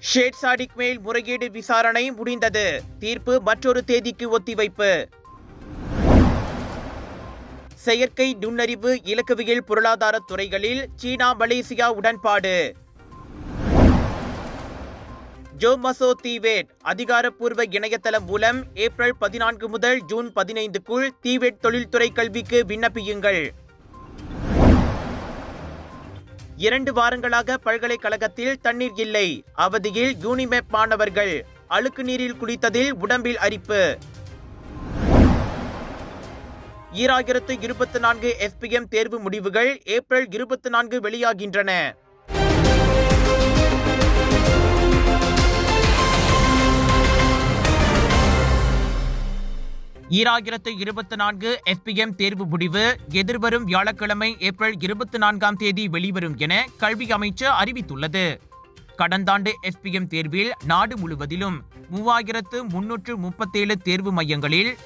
Shade Sadiq மேல் முறையீடு விசாரணை முடிந்தது. தீர்ப்பு மற்றொரு தேதிக்கு ஒத்திவைப்பு. செயற்கை நுண்ணறிவு இலக்கவியல் பொருளாதார துறைகளில் சீனா மலேசியா உடன்பாடு. ஜோமசோ தீவேட் அதிகாரப்பூர்வ இணையதளம் மூலம் ஏப்ரல் பதினான்கு முதல் ஜூன் பதினைந்துக்குள் தீவேட் தொழில்துறை கல்விக்கு விண்ணப்பியுங்கள். இரண்டு வாரங்களாக பல்கலைக்கழகத்தில் தண்ணீர் இல்லை. அவதியில் யூனிமெப் மாணவர்கள். அழுக்கு நீரில் குளித்ததில் உடம்பில் அரிப்பு. ஈராயிரத்து இருபத்தி நான்கு எஸ்பிஎம் தேர்வு முடிவுகள் ஏப்ரல் இருபத்தி நான்கு வெளியாகின்றன. ஈராயிரத்து இருபத்தி நான்கு எஸ்பிஎம் தேர்வு முடிவு. எதிர்வரும் வியாழக்கிழமை ஏப்ரல் இருபத்தி நான்காம் தேதி வெளிவரும் என கல்வி அமைச்சு அறிவித்துள்ளது. கடந்த ஆண்டு எஸ்பிஎம் தேர்வில் நாடு முழுவதிலும் மூவாயிரத்து முன்னூற்று முப்பத்தேழு தேர்வு மையங்களில்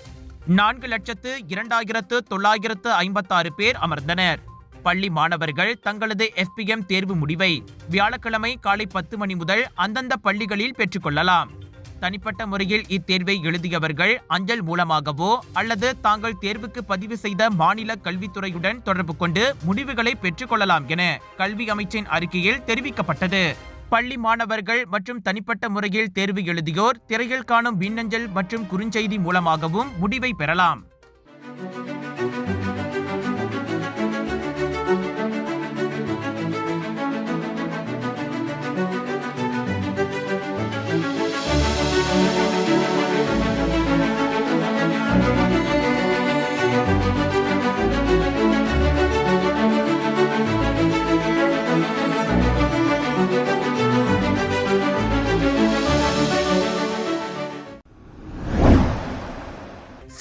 நான்கு லட்சத்து இரண்டாயிரத்து தொள்ளாயிரத்து ஐம்பத்தாறு பேர் அமர்ந்தனர். பள்ளி மாணவர்கள் தங்களது எஸ்பிஎம் தேர்வு முடிவை வியாழக்கிழமை காலை பத்து மணி முதல் அந்தந்த பள்ளிகளில் பெற்றுக்கொள்ளலாம் தனிப்பட்ட முறையில் இத்தேர்வை எழுதியவர்கள் அஞ்சல் மூலமாகவோ அல்லது தாங்கள் தேர்வுக்கு பதிவு செய்த மாநில கல்வித்துறையுடன் தொடர்பு கொண்டு முடிவுகளை பெற்றுக்கொள்ளலாம் என கல்வி அமைச்சின் அறிக்கையில் தெரிவிக்கப்பட்டது. பள்ளி மாணவர்கள் மற்றும் தனிப்பட்ட முறையில் தேர்வு எழுதியோர் திரையில் காணும் மின்னஞ்சல் மற்றும் குறுஞ்செய்தி மூலமாகவும் முடிவை பெறலாம்.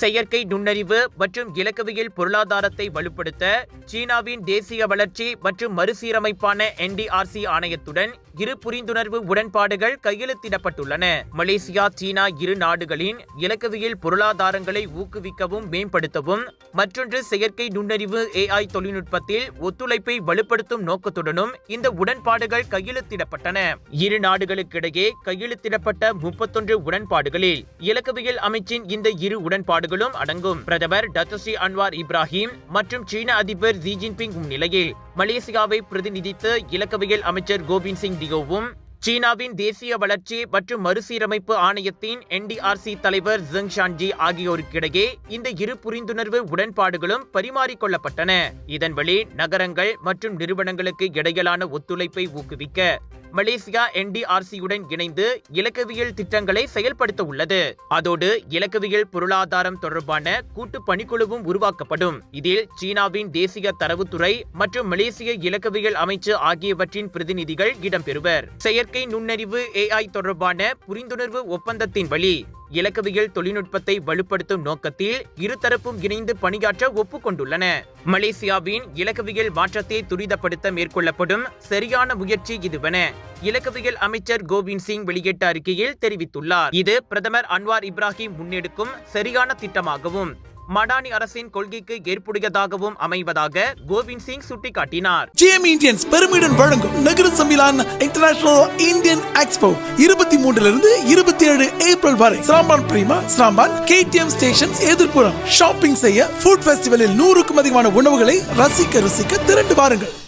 செயற்கை நுண்ணறிவு மற்றும் இலக்கவியல் பொருளாதாரத்தை வலுப்படுத்த சீனாவின் தேசிய வளர்ச்சி மற்றும் மறுசீரமைப்பான என்டிஆர்சி ஆணையத்துடன் இரு புரிந்துணர்வு உடன்பாடுகள் கையெழுத்திடப்பட்டுள்ளன. மலேசியா சீனா இரு நாடுகளின் இலக்கவியல் பொருளாதாரங்களை ஊக்குவிக்கவும் மேம்படுத்தவும் மற்றொன்று செயற்கை நுண்ணறிவு ஏஐ தொழில்நுட்பத்தில் ஒத்துழைப்பை வலுப்படுத்தும் நோக்கத்துடனும் இந்த உடன்பாடுகள் கையெழுத்திடப்பட்டன. இரு நாடுகளுக்கிடையே கையெழுத்திடப்பட்ட முப்பத்தொன்று உடன்பாடுகளில் இலக்கவியல் அமைச்சின் இந்த இரு உடன்பாடுகளும் அடங்கும். பிரதமர் டத்தோஸ்ரீ அன்வார் இப்ராஹிம் மற்றும் சீன அதிபர் ஜி ஜின்பிங் முன்னிலையில் மலேசியாவை பிரதிநிதித்து இலக்கவியல் அமைச்சர் கோவிந்த் சிங் டியோவும் சீனாவின் தேசிய வளர்ச்சி மற்றும் மறுசீரமைப்பு ஆணையத்தின் என்டிஆர்சி தலைவர் ஜெங் ஷான்ஜி ஆகியோருக்கிடையே இந்த இரு புரிந்துணர்வு உடன்பாடுகளும் பரிமாறிக்கொள்ளப்பட்டன. இதன் வழி நகரங்கள் மற்றும் நிறுவனங்களுக்கு இடையிலான ஒத்துழைப்பை ஊக்குவிக்க மலேசியா என்டிஆர்சியுடன் இணைந்து இலக்கவியல் திட்டங்களை செயல்படுத்த உள்ளது. அதோடு இலக்கவியல் பொருளாதாரம் தொடர்பான கூட்டு பணிக்குழுவும் உருவாக்கப்படும். இதில் சீனாவின் தேசிய தரவுத்துறை மற்றும் மலேசிய இலக்கவியல் அமைச்சு ஆகியவற்றின் பிரதிநிதிகள் இடம்பெறுவர். செயற்கை நுண்ணறிவு ஏஐ தொடர்பான புரிந்துணர்வு ஒப்பந்தத்தின் வழி இலக்கவியல் தொழில்நுட்பத்தை வலுப்படுத்தும் நோக்கத்தில் இருதரப்பும் இணைந்து பணியாற்ற ஒப்புக்கொண்டுள்ளன. மலேசியாவின் இலக்கவியல் மாற்றத்தை துரிதப்படுத்த மேற்கொள்ளப்படும் சரியான முயற்சி இதுவென இலக்கவியல் அமைச்சர் கோவிந்த் சிங் வெளியிட்ட அறிக்கையில் தெரிவித்துள்ளார். இது பிரதமர் அன்வார் இப்ராஹிம் முன்னெடுக்கும் சரியான திட்டமாகவும் மடானி அரசின் கொள்கைக்கு ஏற்புடையதாகவும் அமைவதாக கோவிந்த் சிங் சுட்டிக்காட்டினார். ஜிஎம் இந்தியன்ஸ் பெருமையுடன் வழங்கும் நகர சம்மிலான் இன்டர்நேஷனல் இந்தியன் எக்ஸ்போ இருபத்தி மூன்றிலிருந்து இருபத்தி ஏழு ஏப்ரல் வரை. Seremban Prima Seremban KTM stations எதிர்ப்புறம். Shopping செய்ய ஃபுட் ஃபெஸ்டிவலில் நூறுக்கும் அதிகமான உணவுகளை ரசிக்க ருசிக்க திரண்டு வாருங்கள்.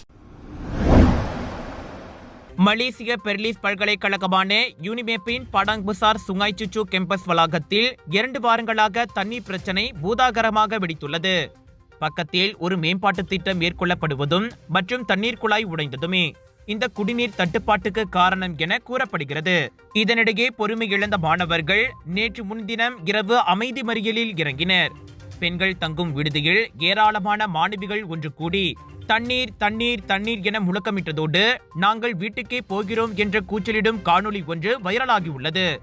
மலேசிய பெர்லிஸ் பல்கலைக்கழகமான யூனிமேப்பின் Padang Besar Sungai Chuchuh campus வளாகத்தில் இரண்டு வாரங்களாக தண்ணீர் பிரச்சினை பூதாகரமாக வெடித்துள்ளது. பக்கத்தில் ஒரு மேம்பாட்டு திட்டம் மேற்கொள்ளப்படுவதும் மற்றும் தண்ணீர் குழாய் உடைந்ததுமே இந்த குடிநீர் தட்டுப்பாட்டுக்கு காரணம் என கூறப்படுகிறது. இதனிடையே பொறுமை இழந்த மாணவர்கள் நேற்று முன்தினம் இரவு அமைதி மறியலில் இறங்கினர். பெண்கள் தங்கும் விடுதியில் ஏராளமான மாணவிகள் ஒன்று கூடி தண்ணீர் தண்ணீர் தண்ணீர் என முழக்கமிட்டதோடு நாங்கள் வீட்டுக்கே போகிறோம் என்ற கூச்சலிடும் காணொளி ஒன்று வைரலாகியுள்ளது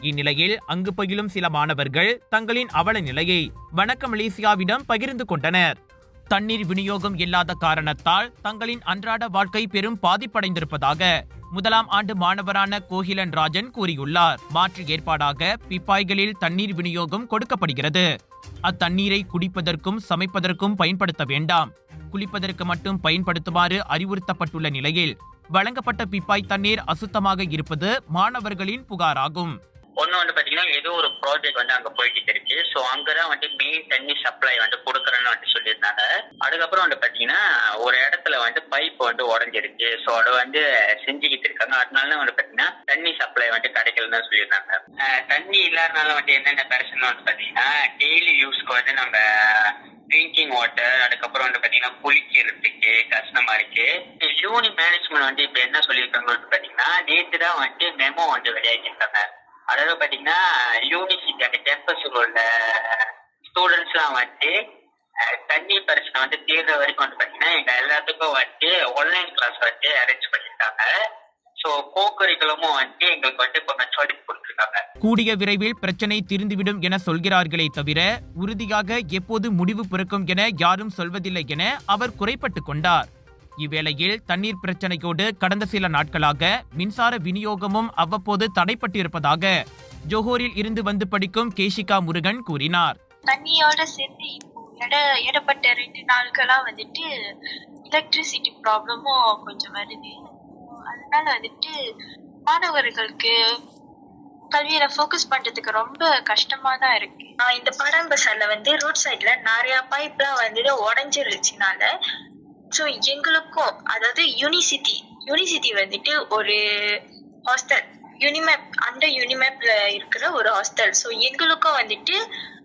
இந்நிலையில் அங்கு பயிலும் சில மாணவர்கள் தங்களின் அவல நிலையை வணக்க மலேசியாவிடம் பகிர்ந்து கொண்டனர். தண்ணீர் விநியோகம் இல்லாத காரணத்தால் தங்களின் அன்றாட வாழ்க்கை பெரும் பாதிப்படைந்திருப்பதாக முதலாம் ஆண்டு மாணவரான கோகிலன் ராஜன் கூறியுள்ளார். மாற்று ஏற்பாடாக பிப்பாய்களில் தண்ணீர் விநியோகம் கொடுக்கப்படுகிறது. அத்தண்ணீரை குடிப்பதற்கும் சமைப்பதற்கும் பயன்படுத்த வேண்டாம். குளிப்பதற்கு மட்டும் பயன்படுத்துமாறு அறிவுறுத்தப்பட்டுள்ள நிலையில் வழங்கப்பட்ட பிப்பாய் தண்ணீர் அசுத்தமாக இருப்பது மாணவர்களின் புகாராகும். ஒன்று வந்து பார்த்தீங்கன்னா ஏதோ ஒரு ப்ராஜெக்ட் வந்து அங்கே போய்கிட்டு இருக்கு. ஸோ அங்கே தான் வந்து மெயின் தண்ணி சப்ளை வந்து கொடுக்குறேன்னு சொல்லியிருந்தாங்க. அதுக்கப்புறம் வந்து பார்த்தீங்கன்னா ஒரு இடத்துல வந்து பைப் வந்து உடஞ்சிருக்கு ஸோ அதை வந்து செஞ்சுக்கிட்டு இருக்காங்க. அதனால வந்து பார்த்தீங்கன்னா தண்ணி சப்ளை வந்து கிடைக்கலன்னு சொல்லியிருந்தாங்க. தண்ணி இல்லாதனால வந்து என்னென்ன பிரச்சனை வந்து பார்த்தீங்கன்னா டெய்லி யூஸ்க்கு வந்து நம்ம ட்ரிங்கிங் வாட்டர் அதுக்கப்புறம் வந்து பார்த்தீங்கன்னா குளிக்கிறதுக்கு கஷ்டமா இருக்கு. யூனி மேனேஜ்மெண்ட் வந்து இப்போ என்ன சொல்லியிருக்காங்க வந்து பார்த்தீங்கன்னா நேற்று தான் வந்து மெமோ வந்து வெளியாகிருக்காங்க அதாவது பார்த்தீங்கன்னா யூனிவர்சிட்டி அந்த கேம்பஸில் உள்ள ஸ்டூடெண்ட்ஸ்லாம் வந்து தண்ணி பிரச்சனை வந்து தீர்ற வரைக்கும் வந்து பார்த்தீங்கன்னா எங்க எல்லாத்துக்கும் வந்து ஆன்லைன் கிளாஸ் வந்து அரேஞ்ச் பண்ணியிருக்காங்க ஸோ கோக்கரிகளுமும் வந்து எங்களுக்கு வந்து கொஞ்சம் சொல்லி கொடுத்துருக்காங்க. கூடிய விரைவில் பிரச்சனை தீர்ந்துவிடும் என சொல்கிறார்களே தவிர உறுதியாக எப்போது முடிவு பிறக்கும் என யாரும் சொல்வதில்லை என அவர் குறைப்பட்டுக் கொண்டார். இவ்வேளையில் தண்ணீர் பிரச்சனையோடு கடந்த சில நாட்களாக மின்சார விநியோகமும் அவ்வப்போது தடைப்பட்டிருப்பதாக ஜோஹோரில் இருந்து வந்து படிக்கும் கேஷிகா முருகன் கூறினார். தண்ணியோட சேர்ந்து இப்போ இட இடப்பட்ட ரெண்டு நாட்களா வந்துட்டு எலக்ட்ரிசிட்டி ப்ராப்ளமும் கொஞ்சம் வருது. அதனால வந்துட்டு மாணவர்களுக்கு கல்வியில ஃபோக்கஸ் பண்றதுக்கு ரொம்ப கஷ்டமா தான் இருக்கு இந்த படம் பசார்ல வந்து ரோட் சைட்ல நிறைய பைப்லாம் வந்துட்டு உடஞ்சிருச்சுனால ஸோ எங்களுக்கும் அதாவது யூனிசிட்டி யூனிசிட்டி வந்துட்டு ஒரு ஹாஸ்டல் யூனிமேப் அந்த யூனிமேப்ல இருக்கிற ஒரு ஹாஸ்டல் ஸோ எங்களுக்கும் வந்துட்டு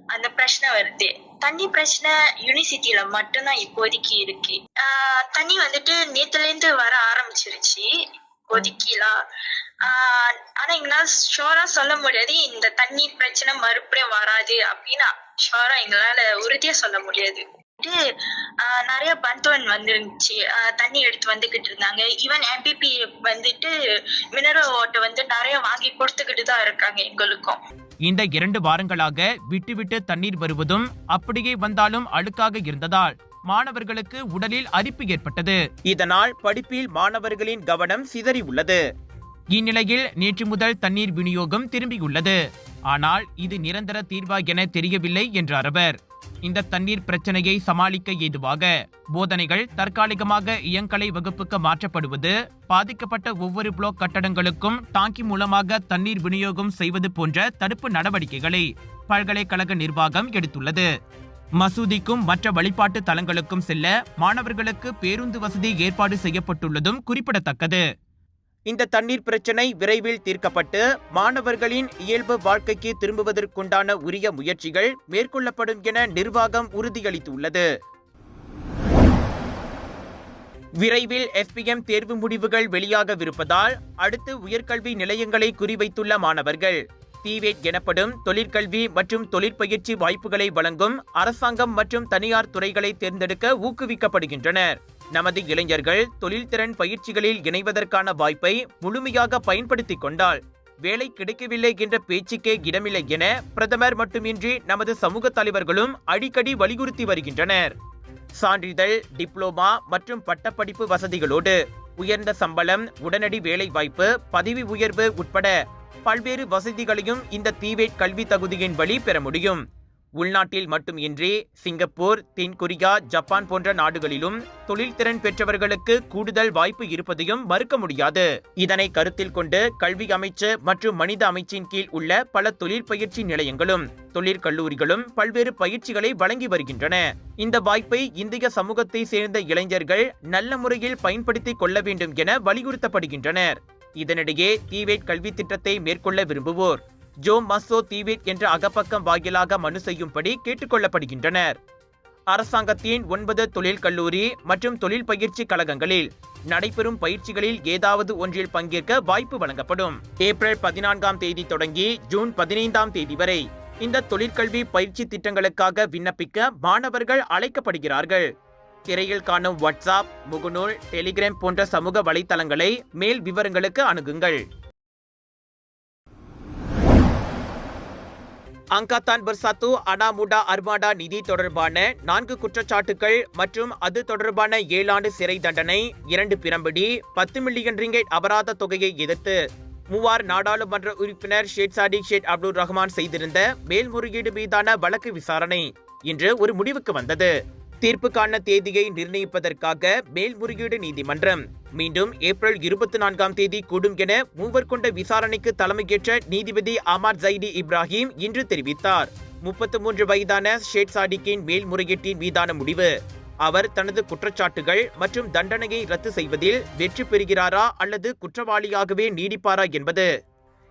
அந்த பிரச்சனை வருது. தண்ணி பிரச்சனை யூனிவர்சிட்டியில மட்டும்தான் இப்போதைக்கு இருக்கு. ஆஹ் தண்ணி வந்துட்டு நேத்துல இருந்து வர ஆரம்பிச்சிருச்சு. இப்போதைக்குலாம் ஆனா எங்களால ஷோரா சொல்ல முடியாது. இந்த தண்ணி பிரச்சனை மறுபடியும் வராது அப்படின்னு ஷோரா எங்களால உறுதியா சொல்ல முடியாது. வந்துட்டு, நிறைய பந்தவன் வந்துருந்துச்சு. தண்ணி எடுத்து வந்துகிட்டு இருந்தாங்க. ஈவன் எம்பிபி வந்துட்டு மினரல் வாட்டர் வந்து நிறைய வாங்கி கொடுத்துக்கிட்டு தான் இருக்காங்க எங்களுக்கும். இந்த இரண்டு வாரங்களாக விட்டுவிட்டு தண்ணீர் வருவதும் அப்படியே வந்தாலும் அழுக்காக இருந்ததால் மாணவர்களுக்கு உடலில் அரிப்பு ஏற்பட்டது. இதனால் படிப்பில் மாணவர்களின் கவனம் சிதறி உள்ளது. இந்நிலையில் நேற்று முதல் தண்ணீர் விநியோகம் திரும்பியுள்ளது. ஆனால் இது நிரந்தர தீர்வா என தெரியவில்லை என்றார் அவர். இந்த தண்ணீர் பிரச்சனையை சமாளிக்க ஏதுவாக போதனைகள் தற்காலிகமாக இயங்கலை வகுப்புக்கு மாற்றப்படுவது பாதிக்கப்பட்ட ஒவ்வொரு பிளாக் கட்டடங்களுக்கும் டாங்கி மூலமாக தண்ணீர் விநியோகம் செய்வது போன்ற தடுப்பு நடவடிக்கைகளை பல்கலைக்கழக நிர்வாகம் எடுத்துள்ளது. மசூதிக்கும் மற்ற வழிபாட்டு தலங்களுக்கும் செல்ல மாணவர்களுக்கு பேருந்து வசதி ஏற்பாடு செய்யப்பட்டுள்ளதும் குறிப்பிடத்தக்கது. இந்த தண்ணீர் பிரச்சினை விரைவில் தீர்க்கப்பட்டு மாணவர்களின் இயல்பு வாழ்க்கைக்கு திரும்புவதற்குண்டான உரிய முயற்சிகள் மேற்கொள்ளப்படும் என நிர்வாகம் உறுதியளித்துள்ளது. விரைவில் எஸ்பிஎம் தேர்வு முடிவுகள் வெளியாகவிருப்பதால் அடுத்து உயர்கல்வி நிலையங்களை குறிவைத்துள்ள மாணவர்கள் டிவேட் எனப்படும் தொழிற்கல்வி மற்றும் தொழிற்பயிற்சி வாய்ப்புகளை வழங்கும் அரசாங்கம் மற்றும் தனியார் துறைகளை தேர்ந்தெடுக்க ஊக்குவிக்கப்படுகின்றனர். நமது இளைஞர்கள் தொழில்திறன் பயிற்சிகளில் இணைவதற்கான வாய்ப்பை முழுமையாக பயன்படுத்திக் கொண்டால் வேலை கிடைக்கவில்லை என்ற பேச்சுக்கே இடமில்லை என பிரதமர் மட்டுமின்றி நமது சமூக தலைவர்களும் அடிக்கடி வலியுறுத்தி வருகின்றனர். சான்றிதழ் டிப்ளோமா மற்றும் பட்டப்படிப்பு வசதிகளோடு உயர்ந்த சம்பளம் உடனடி வேலைவாய்ப்பு பதவி உயர்வு உட்பட பல்வேறு வசதிகளையும் இந்த தீவேட் கல்வி தகுதியின் வழி பெற முடியும். உள்நாட்டில் மட்டுமின்றி சிங்கப்பூர் தென்கொரியா ஜப்பான் போன்ற நாடுகளிலும் தொழில்திறன் பெற்றவர்களுக்கு கூடுதல் வாய்ப்பு இருப்பதையும் மறுக்க முடியாது. இதனை கருத்தில் கொண்டு கல்வி அமைச்சு மற்றும் மனித அமைச்சின் கீழ் உள்ள பல தொழில் பயிற்சி நிலையங்களும் தொழிற்கல்லூரிகளும் பல்வேறு பயிற்சிகளை வழங்கி வருகின்றன. இந்த வாய்ப்பை இந்திய சமூகத்தை சேர்ந்த இளைஞர்கள் நல்ல முறையில் பயன்படுத்திக் கொள்ள வேண்டும் என வலியுறுத்தப்படுகின்றனர். இதனிடையே தீவேட் கல்வி திட்டத்தை மேற்கொள்ள விரும்புவோர் ஜோ மசோ தீவிட் என்ற அகப்பக்கம் வாயிலாக மனு செய்யும்படி கேட்டுக்கொள்ளப்படுகின்றனர். அரசாங்கத்தின் ஒன்பது தொழில் கல்லூரி மற்றும் தொழில் பயிற்சி கழகங்களில் நடைபெறும் பயிற்சிகளில் ஏதாவது ஒன்றில் பங்கேற்க வாய்ப்பு வழங்கப்படும். ஏப்ரல் பதினான்காம் தேதி தொடங்கி ஜூன் பதினைந்தாம் தேதி வரை இந்த தொழிற்கல்வி பயிற்சி திட்டங்களுக்காக விண்ணப்பிக்க மாணவர்கள் அழைக்கப்படுகிறார்கள். திரையில் காணும் வாட்ஸ்அப் முகநூல் டெலிகிராம் போன்ற சமூக வலைத்தளங்களை மேல் விவரங்களுக்கு அணுகுங்கள். அங்காத்தான் பர்சாத்து அனாமுடா அர்மாடா நிதி தொடர்பான நான்கு குற்றச்சாட்டுகள் மற்றும் அது தொடர்பான ஏழாண்டு சிறை தண்டனை இரண்டு பிரம்பிடி பத்து மில்லியன் ரிங்கெட் அபராத தொகையை எதிர்த்து மூவார் நாடாளுமன்ற உறுப்பினர் Syed Saddiq Syed Abdul Rahman செய்திருந்த மேல்முறையீடு மீதான வழக்கு விசாரணை இன்று ஒரு முடிவுக்கு வந்தது. தீர்ப்புக்கான தேதியை நிர்ணயிப்பதற்காக மேல்முறையீடு நீதிமன்றம். மீண்டும் ஏப்ரல் இருபத்தி நான்காம் தேதி கூடும் என மூவர் கொண்ட விசாரணைக்கு தலைமையேற்ற நீதிபதி அமார் ஜைடி இப்ராஹிம் இன்று தெரிவித்தார். முப்பத்து மூன்று வயதான ஷேட் சாடிக்கின் மேல்முறையீட்டின் மீதான முடிவு. அவர் தனது குற்றச்சாட்டுகள் மற்றும் தண்டனையை ரத்து செய்வதில் வெற்றி பெறுகிறாரா அல்லது குற்றவாளியாகவே நீடிப்பாரா என்பது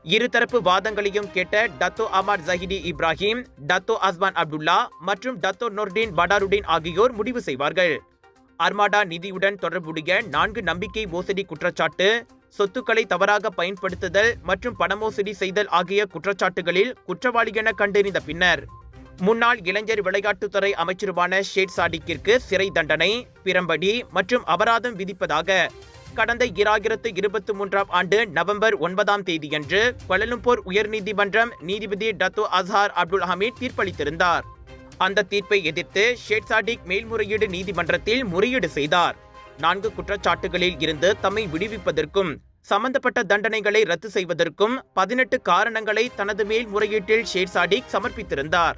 இருதரப்பு வாதங்களையும் கேட்ட Datuk Amar Jahidi Ibrahim Datuk Azman Abdullah மற்றும் டத்தோ நொர்டின் படாருடின் ஆகியோர் முடிவு செய்வார்கள். அர்மாடா நிதியுடன் தொடர்புடைய நான்கு நம்பிக்கை மோசடி குற்றச்சாட்டு சொத்துக்களை தவறாக பயன்படுத்துதல் மற்றும் பணமோசடி செய்தல் ஆகிய குற்றச்சாட்டுகளில் குற்றவாளி என கண்டறிந்த பின்னர் முன்னாள் இளைஞர் விளையாட்டுத்துறை அமைச்சருமான ஷேட் சாடிக்கிற்கு சிறை தண்டனை பிரம்படி மற்றும் அபராதம் விதிப்பதாக கடந்த இராயிரத்து இருபத்தி மூன்றாம் ஆண்டு நவம்பர் ஒன்பதாம் தேதியன்று கொலலும்பூர் உயர்நீதிமன்றம் நீதிபதி டத்து அஸ்ஹார் அப்துல் ஹமீத் தீர்ப்பளித்திருந்தார். அந்த தீர்ப்பை எதிர்த்து ஷேட் சாடிக் மேல்முறையீடு நீதிமன்றத்தில் முறையீடு செய்தார். நான்கு குற்றச்சாட்டுகளில் இருந்து தம்மை விடுவிப்பதற்கும் சம்பந்தப்பட்ட தண்டனைகளை ரத்து செய்வதற்கும் பதினெட்டு காரணங்களை தனது மேல்முறையீட்டில் ஷேர் சாடிக் சமர்ப்பித்திருந்தார்.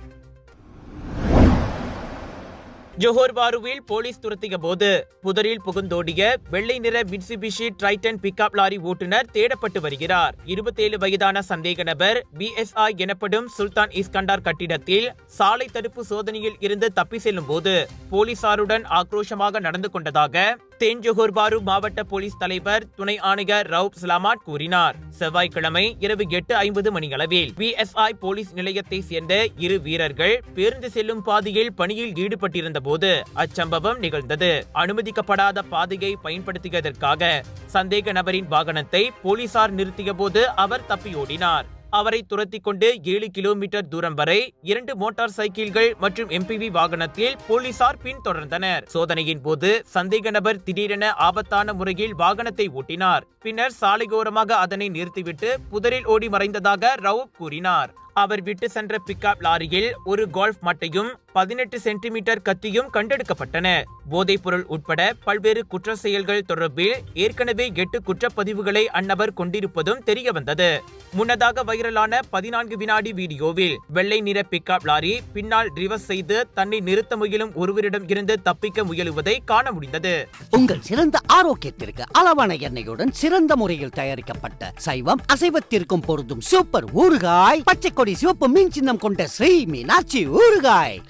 ஜோஹர் பாருவில் போலீஸ் துரத்திய போது புதரில் புகுந்தோடிய வெள்ளை நிற மிட்சுபிஷி ட்ரைட்டன் பிக்அப் லாரி ஓட்டுநர் தேடப்பட்டு வருகிறார். இருபத்தேழு வயதான சந்தேக நபர் பிஎஸ்ஐ எனப்படும் சுல்தான் இஸ்கண்டார் கட்டிடத்தில் சாலை தடுப்பு சோதனையில் இருந்து தப்பி செல்லும் போது போலீசாருடன் ஆக்ரோஷமாக நடந்து கொண்டதாக தென் ஜோஹர் மாவட்ட போலீஸ் தலைவர் துணை ஆணையர் ரவுப் சலாமாட் கூறினார். செவ்வாய்க்கிழமை இரவு எட்டு ஐம்பது மணியளவில் பிஎஸ்ஐ போலீஸ் நிலையத்தை சேர்ந்த இரு வீரர்கள் பேருந்து செல்லும் பாதையில் பணியில் ஈடுபட்டிருந்த போது அச்சம்பவம் நிகழ்ந்தது. அனுமதிக்கப்படாத பாதையை பயன்படுத்தியதற்காக சந்தேக நபரின் வாகனத்தை போலீசார் நிறுத்திய போது அவர் தப்பியோடினார். அவரை துரத்தி கொண்டு ஏழு கிலோமீட்டர் தூரம் வரை இரண்டு மோட்டார் சைக்கிள்கள் மற்றும் எம்பிவி வாகனத்தில் போலீசார் பின்தொடர்ந்தனர். சோதனையின் போது சந்தேக நபர் திடீரென ஆபத்தான முறையில் வாகனத்தை ஓட்டினார். பின்னர் சாலையோரமாக அதனை நிறுத்திவிட்டு புதரில் ஓடி மறைந்ததாக ரவுப் கூறினார். அவர் விட்டு சென்ற பிக்கப் லாரியில் ஒரு கோல்ஃப் மட்டையும் பதினெட்டு சென்டிமீட்டர் கத்தியும் கண்டெடுக்கப்பட்டன. போதைப்பொருள் உட்பட பல்வேறு குற்ற செயல்கள் தொடர்பில் ஏற்கனவே எட்டு குற்றப்பதிவுகளை அந்நபர் கொண்டிருப்பதும் தெரியவந்தது. முன்னதாக வைரலான பதினான்கு வினாடி வீடியோவில் வெள்ளை நிற பிக்கப் லாரி பின்னால் ரிவர்ஸ் செய்து தன்னை நிறுத்த முயலும் ஒருவரிடம் இருந்து தப்பிக்க முயலுவதை காண முடிந்தது. உங்கள் சிறந்த ஆரோக்கியத்திற்கு அளவான எண்ணெயுடன் சிறந்த முறையில் தயாரிக்கப்பட்ட சைவம் அசைவத்திற்கும் பொருந்தும் சூப்பர் ஊறுகாய் பச்சை こりしをっぽみんちんなんこんてすいみなちうるがい